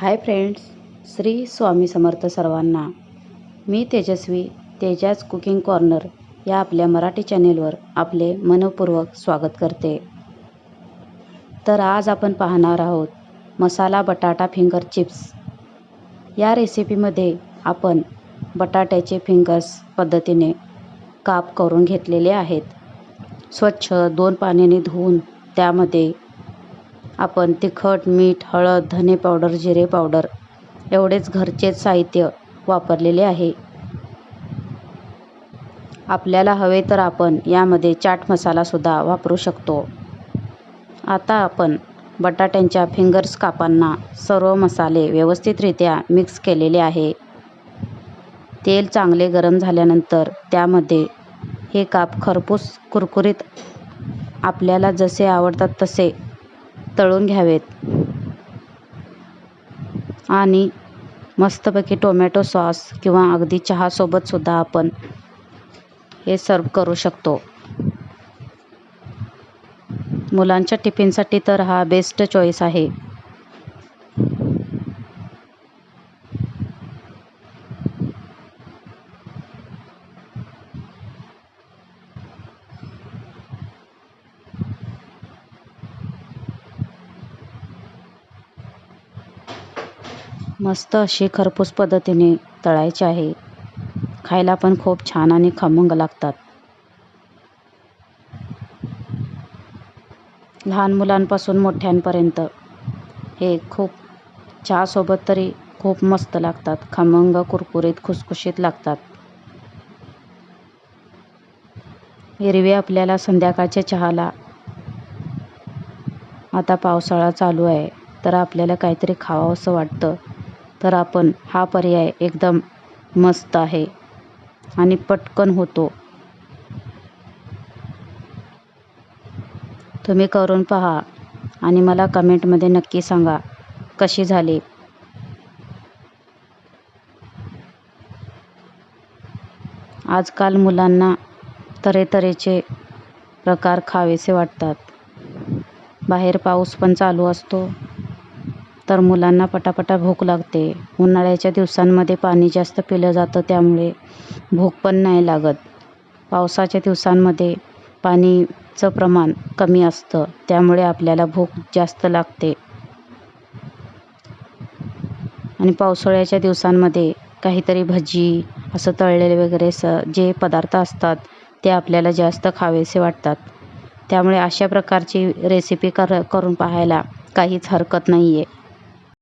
Hi friends Shri Swami Samarth सर्वांना. मी तेजस्वी तेजाज cooking corner या आपल्या मराठी चॅनेलवर आपले मनपूर्वक स्वागत करते. तर आज आपण पाहणार आहोत मसाला बटाटा फिंगर चिप्स. या रेसिपीमध्ये आपण बटाट्याचे फिंगर्स पद्धतीने काप करून घेतलेले आहेत. स्वच्छ दोन पाण्याने धुवून त्यामध्ये आपण तिखट मीठ हळद धने पावडर जिरे पावडर एवढेच घरचेच साहित्य वापरलेले आहे. आपल्याला हवे तर आपण यामध्ये चाट मसालासुद्धा वापरू शकतो. आता आपण बटाट्यांच्या फिंगर्स कापांना सर्व मसाले व्यवस्थितरित्या मिक्स केलेले आहे. तेल चांगले गरम झाल्यानंतर त्यामध्ये हे काप खरपूस कुरकुरीत आपल्याला जसे आवडतात तसे तळून घ्यावेत. आणि मस्तपैकी टोमॅटो सॉस किंवा अगदी चहासोबतसुद्धा आपण हे सर्व करू शकतो. मुलांच्या टिफिनसाठी तर हा बेस्ट चॉईस आहे. मस्त अशी खरपूस पद्धतीने तळायचे आहे. खायला पण खूप छान आणि खमंग लागतात. लहान मुलांपासून मोठ्यांपर्यंत हे खूप चहासोबत तरी खूप मस्त लागतात. खमंग कुरकुरीत खुसखुशीत लागतात. हिरवे आपल्याला संध्याकाळच्या चहाला. आता पावसाळा चालू आहे तर आपल्याला काहीतरी खावंसं वाटतं. तर आपण हा पर्याय एकदम मस्त आहे. आणि पटकन होतो. तुम्ही करून पहा आणि मला कमेंटमध्ये नक्की सांगा कशी झाली. आजकाल मुलांना तऱ्हेतऱ्हेचे प्रकार खावेसे वाटतात. बाहेर पाऊस पण चालू असतो. तर मुलांना पटापटा भूक लागते. उन्हाळ्याच्या दिवसांमध्ये पाणी जास्त पिलं जातं त्यामुळे भूक पण नाही लागत. पावसाच्या दिवसांमध्ये पाणीचं प्रमाण कमी असतं त्यामुळे आपल्याला भूक जास्त लागते. आणि पावसाळ्याच्या दिवसांमध्ये काहीतरी भजी असं तळलेले वगैरे स जे पदार्थ असतात ते आपल्याला जास्त खावेसे वाटतात. त्यामुळे अशा प्रकारची रेसिपी कर करून पाहायला काहीच हरकत नाही आहे